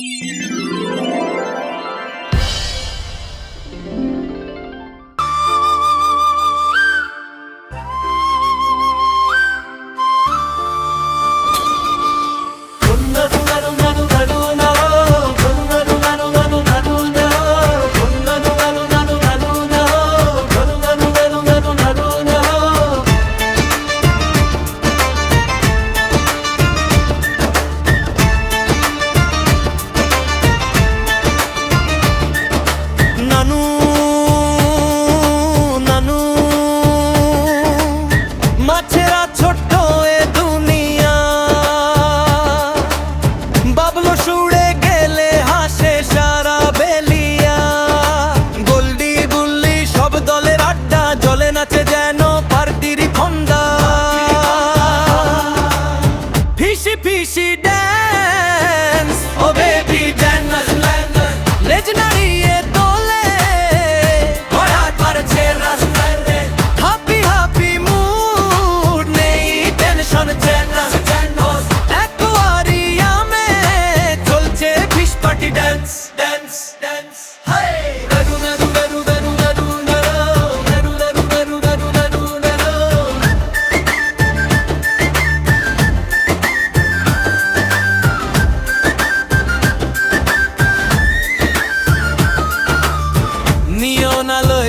Música sure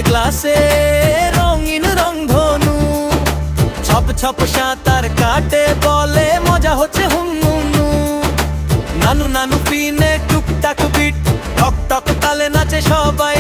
ক্লাসে রঙিন রং ধনু। ছপ ছপ সাঁতার কাটে, বলে মজা হচ্ছে হুমুনু নানু নানু পিনে টুকটাক বিট টক টক তালে নাচে সবাই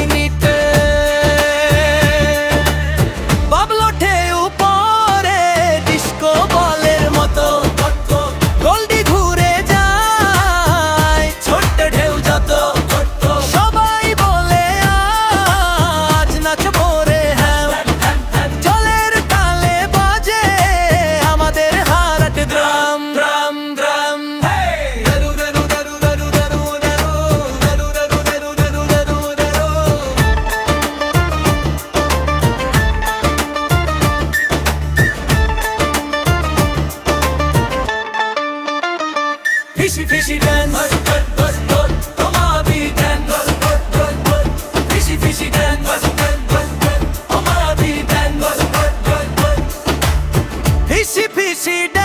peşi peşiden Hadi dört dört dört Tom abiden. Dört dört dört dört Peşi peşiden Hadi dört dört dört Tom abiden. Dört dört dört dört Peşi peşiden